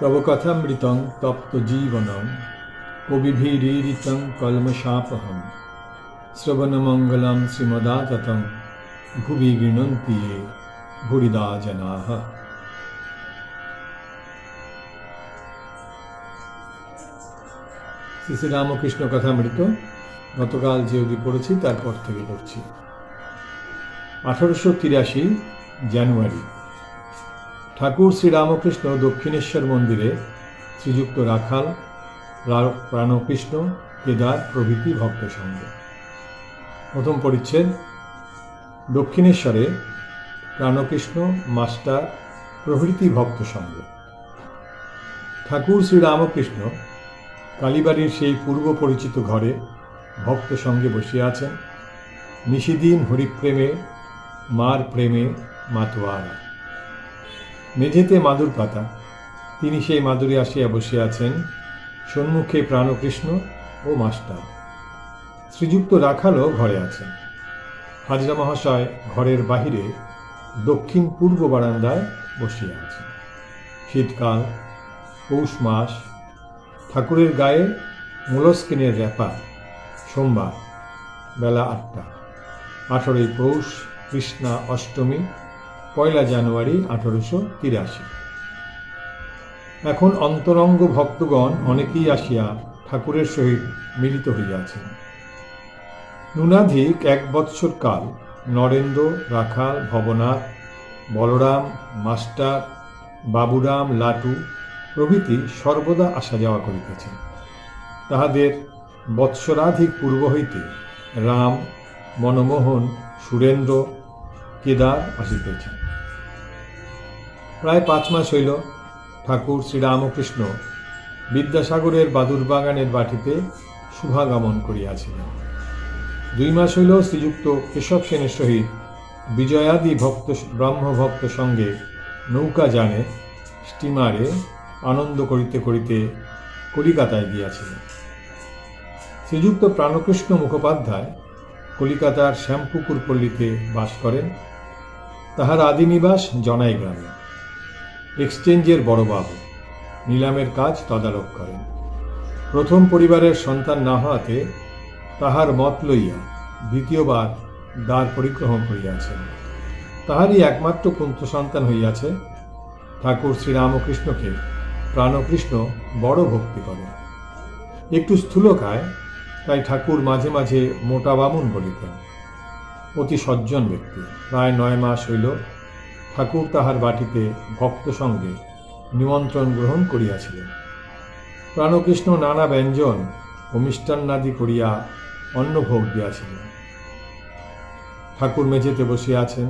তব কথামৃতং তপ্ত জীবনম কবিভিরীরিতং কলমশাপহম। শ্রবণমঙ্গলম শ্রীমদাততম ভুবি গৃণন্তি ভুরিদা জনাহ শ্রী শ্রী রামকৃষ্ণ কথামৃত, গতকাল যে অবধি পড়েছি তারপর থেকে পড়ছি। আঠারোশো তিরাশি জানুয়ারি। ঠাকুর শ্রীরামকৃষ্ণ দক্ষিণেশ্বর মন্দিরে শ্রীযুক্ত রাখাল প্রাণকৃষ্ণ, কেদার প্রভৃতি ভক্ত সঙ্গ প্রথম পরিচ্ছেদ, দক্ষিণেশ্বরে প্রাণকৃষ্ণ মাস্টার প্রভৃতি ভক্ত সঙ্গ ঠাকুর শ্রীরামকৃষ্ণ কালীবাড়ির সেই পূর্ব পরিচিত ঘরে ভক্ত সঙ্গে বসিয়া আছেন। নিশিদিন হরিপ্রেমে, মার প্রেমে মাতোয়ারা। মেঝেতে মাদুর পাতা। তিনি সেই মাদুরে আসিয়া বসে আছেন সম্মুখে প্রাণকৃষ্ণ ও মাস্টার। শ্রীযুক্ত রাখালও ঘরে আছেন। হাজরা মহাশয় ঘরের বাহিরে দক্ষিণ পূর্ব বারান্দায় বসিয়া আছেন। শীতকাল, পৌষ মাস, ঠাকুরের গায়ে মোলস্কিনের র্যাপা, সোমবার, বেলা আটটা। আঠেরোই পৌষ, কৃষ্ণা অষ্টমী পয়লা জানুয়ারি আঠারোশো তিরাশি। এখন অন্তরঙ্গ ভক্তগণ অনেকেই আসিয়া ঠাকুরের সহিত মিলিত হইয়াছেন। নুনাধিক এক বৎসর কাল নরেন্দ্র, রাখাল, ভবনাথ, বলরাম, মাস্টার, বাবুরাম, লাটু প্রভৃতি সর্বদা আসা যাওয়া করিতেছেন। তাহাদের বৎসরাধিক পূর্ব হইতে রাম, মনমোহন, সুরেন্দ্র, কেদার আসিতেছেন। প্রায় পাঁচ মাস হইল ঠাকুর শ্রীরামকৃষ্ণ বিদ্যাসাগরের বাদুর বাগানের বাটিতে শুভাগমন করিয়াছিলেন। দুই মাস হইল শ্রীযুক্ত কেশব সেনের সহিত বিজয়াদি ভক্ত ব্রহ্মভক্ত সঙ্গে নৌকা যানে স্টিমারে আনন্দ করিতে করিতে কলিকাতায় গিয়াছিলেন। শ্রীযুক্ত প্রাণকৃষ্ণ মুখোপাধ্যায় কলিকাতার শ্যামপুকুর পল্লীতে বাস করেন। তাহার আদি নিবাস জনাই গ্রামে এক্সচেঞ্জের বড়বাবু নিলামের কাজ তদারক করেন। প্রথম পরিবারের সন্তান না হওয়াতে তাহার মত লইয়া দ্বিতীয়বার দ্বার পরিক্রমণ করিয়াছেন। তাহারই একমাত্র পুত্র সন্তান হইয়াছে। ঠাকুর শ্রীরামকৃষ্ণকে প্রাণকৃষ্ণ বড় ভক্তি করেন। একটু স্থূলকায় তাই ঠাকুর মাঝে মাঝে মোটা বামুন বলিতেন। অতি সজ্জন ব্যক্তি। প্রায় নয় মাস হইল ঠাকুর তাহার বাটিতে ভক্ত সঙ্গে নিমন্ত্রণ গ্রহণ করিয়াছিলেন। প্রাণকৃষ্ণ নানা ব্যঞ্জন ও মিষ্টান্নাদি করিয়া অন্নভোগ দিয়াছিলেন। ঠাকুর মেঝেতে বসিয়া আছেন,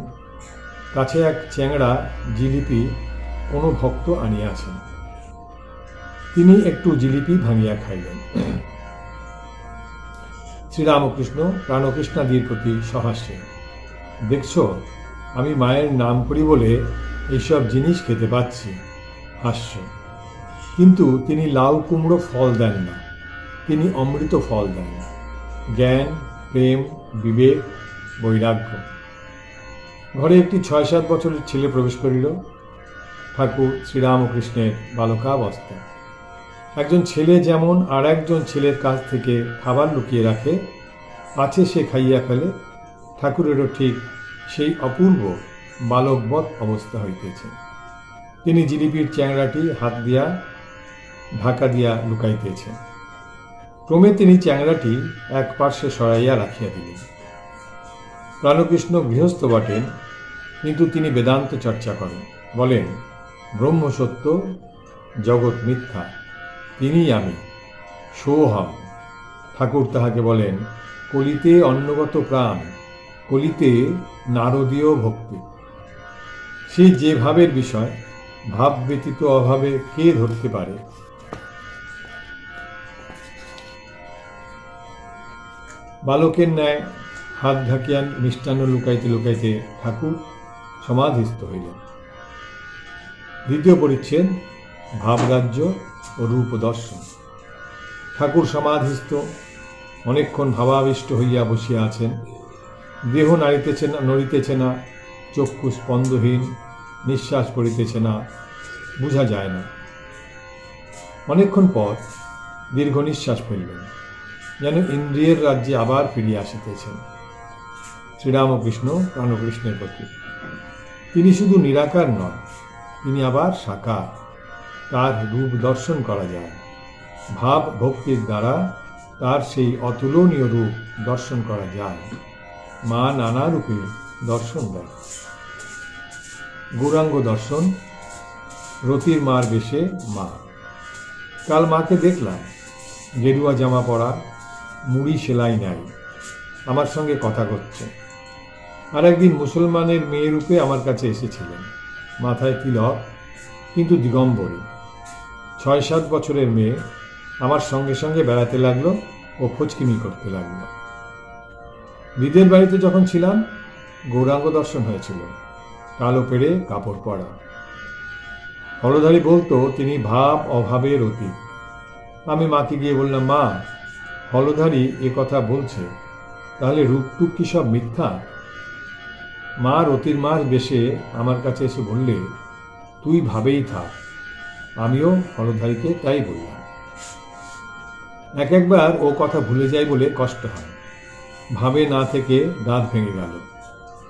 কাছে এক চ্যাংড়া জিলিপি কোনো ভক্ত আনিয়াছেন। তিনি একটু জিলিপি ভাঙিয়া খাইলেন। শ্রীরামকৃষ্ণ প্রাণকৃষ্ণাদির প্রতি সহাস্যে দেখছ আমি মায়ের নাম করি বলে এইসব জিনিস খেতে পাচ্ছি। হাস্য। কিন্তু তিনি লাউ কুমড়ো ফল দেন না। তিনি অমৃত ফল দেন জ্ঞান, প্রেম, বিবেক, বৈরাগ্য। ঘরে একটি ছয় সাত বছরের ছেলে প্রবেশ করিল। ঠাকুর শ্রীরামকৃষ্ণের বালকাবস্থা। একজন ছেলে যেমন আর একজন ছেলের কাছ থেকে খাবার লুকিয়ে রাখে, আছে সে খাইয়া ফেলে। ঠাকুরেরও ঠিক সেই অপূর্ব বালকবৎ অবস্থা হইতেছে। তিনি জিলিপির চ্যাংড়াটি হাত দিয়া, ঢাকা দিয়া লুকাইতেছেন। ক্রমে তিনি চ্যাংড়াটি এক পার্শ্বে সরাইয়া রাখিয়া দিলেন। প্রাণকৃষ্ণ গৃহস্থ বটেন, কিন্তু তিনি বেদান্ত চর্চা করেন। বলেন, ব্রহ্ম সত্য, জগৎ মিথ্যা, তিনিই আমি, সোহম। ঠাকুর তাহাকে বলেন, কলিতে অন্নগত প্রাণ কলিতে নারদীয় ভক্তি। সে যে ভাবের বিষয়, ভাব ব্যতীত অভাবে কে ধরতে পারে? বালকের ন্যায় হাত ঢাকিয়া মিষ্টান্ন লুকাইতে লুকাইতে ঠাকুর সমাধিস্থ হইলেন। দ্বিতীয় পরিচ্ছেদ, ভাবরাজ্য ও রূপ দর্শন। ঠাকুর সমাধিস্থ, অনেকক্ষণ ভাবাবিষ্ট হইয়া বসিয়া আছেন। দেহ নাড়িতেছে না, নড়িতেছে না, চক্ষু স্পন্দহীন, নিঃশ্বাস পড়িতেছে না, বোঝা যায় না। অনেকক্ষণ পর দীর্ঘ নিঃশ্বাস ফেললেন, যেন ইন্দ্রিয়ের রাজ্যে আবার ফিরিয়ে আসিতেছেন। শ্রীরামকৃষ্ণ প্রাণকৃষ্ণের প্রতি। তিনি শুধু নিরাকার নন, তিনি আবার সাকার। তার রূপ দর্শন করা যায়। ভাব ভক্তির দ্বারা তার সেই অতুলনীয় রূপ দর্শন করা যায়। মা নানা রূপে দর্শন দেয়। গৌরাঙ্গ দর্শন, রতির মার বেশে মা। কাল মাকে দেখলাম, গেরুয়া জামা পরা, মুড়ি সেলাই নাই, আমার সঙ্গে কথা করছে। আর একদিন মুসলমানের মেয়ে রূপে আমার কাছে এসেছিলেন, মাথায় তিলক, কিন্তু দিগম্বরী। ছয় সাত বছরের মেয়ে আমার সঙ্গে সঙ্গে বেড়াতে লাগল ও খোঁজকিমি করতে লাগল। বিদের বাড়িতে যখন ছিলাম, গৌরাঙ্গ দর্শন হয়েছিল। কালো পেড়ে কাপড় পরা। হলধারী বলতো, তিনি ভাব অভাবের অতীত। আমি মাকে গিয়ে বললাম, মা, হলধারী এ কথা বলছে, তাহলে রূপটুক কি সব মিথ্যা? মা রতির মার বেশে আমার কাছে এসে বললে, তুই ভাবেই থাক। আমিও হলধারীকে তাই বললাম। এক একবার ও কথা ভুলে যায় বলে কষ্ট হয়। ভাবে না থেকে দাঁত ভেঙে গেল।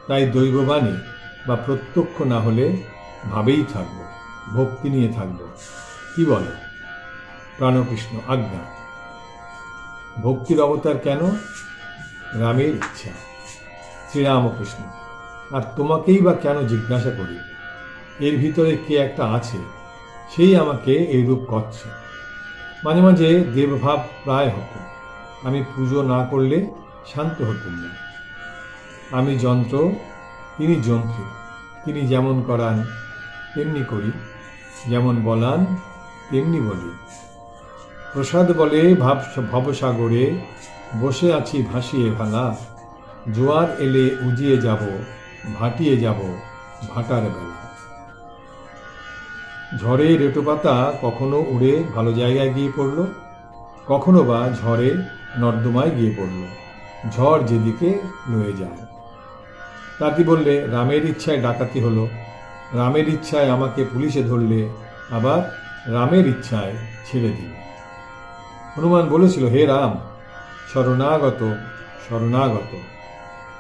তাই দৈববাণী বা প্রত্যক্ষ না হলে ভাবেই থাকব, ভক্তি নিয়ে থাকব। কি বলে? প্রাণকৃষ্ণ আজ্ঞা। ভক্তির অবতার কেন? রামের ইচ্ছা। শ্রীরামকৃষ্ণ, আর তোমাকেই বা কেন জিজ্ঞাসা করি? এর ভিতরে কে একটা আছে, সেই আমাকে এই রূপ করছে। মাঝে মাঝে দেবভাব প্রায় হতো। আমি পুজো না করলে শান্ত হতুম না আমি যন্ত্র, তিনি যন্ত্রী। তিনি যেমন করান, তেমনি করি। যেমন বলান, তেমনি বলি। প্রসাদ বলে ভাব, ভবসাগরে, বসে আছি ভাসিয়ে ভালা জোয়ার এলে উজিয়ে যাব, ভাটিয়ে যাব ভাটার বেলা। ঝড়ে রেটো পাতা কখনো উড়ে ভালো জায়গায় গিয়ে পড়ল, কখনো বা ঝড়ে নর্দমায় গিয়ে পড়ল। ঝড় যেদিকে লয়ে যায়। তাতি বললে, রামের ইচ্ছায় ডাকাতি হলো। রামের ইচ্ছায় আমাকে পুলিশে ধরলে, আবার রামের ইচ্ছায় ছেড়ে দিল। হনুমান বলেছিল, হে রাম, শরণাগত শরণাগত।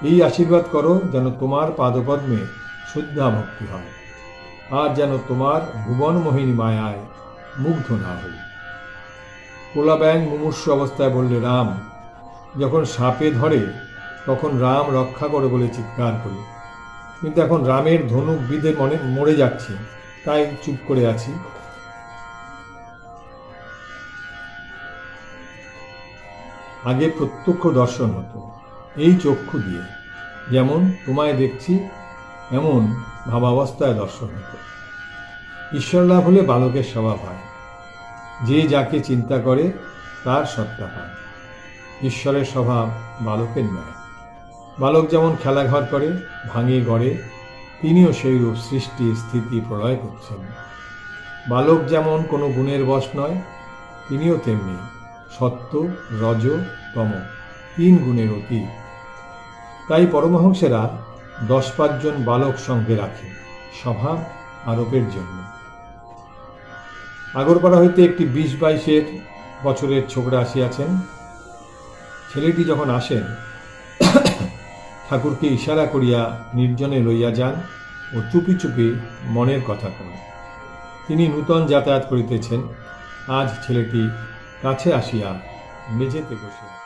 এই আশীর্বাদ করো যেন তোমার পাদপদ্মে শ্রদ্ধা ভক্তি হয়, আর যেন তোমার ভুবন মোহিনী মায়ায় মুগ্ধ না হই কোলা ব্যাং মুমূর্ষ অবস্থায় বললে, রাম যখন সাপে ধরে, তখন রাম রক্ষা করে বলে চিৎকার করি। কিন্তু এখন রামের ধনুক বিধে মনে, মরে যাচ্ছে। তাই চুপ করে আছি। আগে প্রত্যক্ষ দর্শন হতো, এই চক্ষু দিয়ে। যেমন তোমায় দেখছি, এমন ভাবাবস্থায় দর্শন হতো। ঈশ্বর লাভ হলে বালকের স্বভাব হয়। যে যাকে চিন্তা করে, তার সত্তা পায় ঈশ্বরের স্বভাব বালকের নয় বালক যেমন খেলাঘর করে, ভাঙে গড়ে, তিনিও সেইরূপ সৃষ্টি, স্থিতি প্রলয় করছেন। বালক যেমন কোনো গুণের বশ নয়, তিনিও তেমনি সত্য, রজ, তম, তিন গুণের অতীত। তাই পরমহংসেরা দশ পাঁচজন বালক সঙ্গে রাখে স্বভাব আরোপের জন্য। আগরপাড়া হইতে একটি বিশ বাইশের বছরের ছোকরা আসিয়াছেন। ছেলেটি যখন আসেন, ঠাকুরকে ইশারা করিয়া নির্জনে লইয়া যান ও চুপি চুপি মনের কথা কন। তিনি নূতন যাতায়াত করিতেছেন। আজ ছেলেটি কাছে আসিয়া মেঝেতে বসে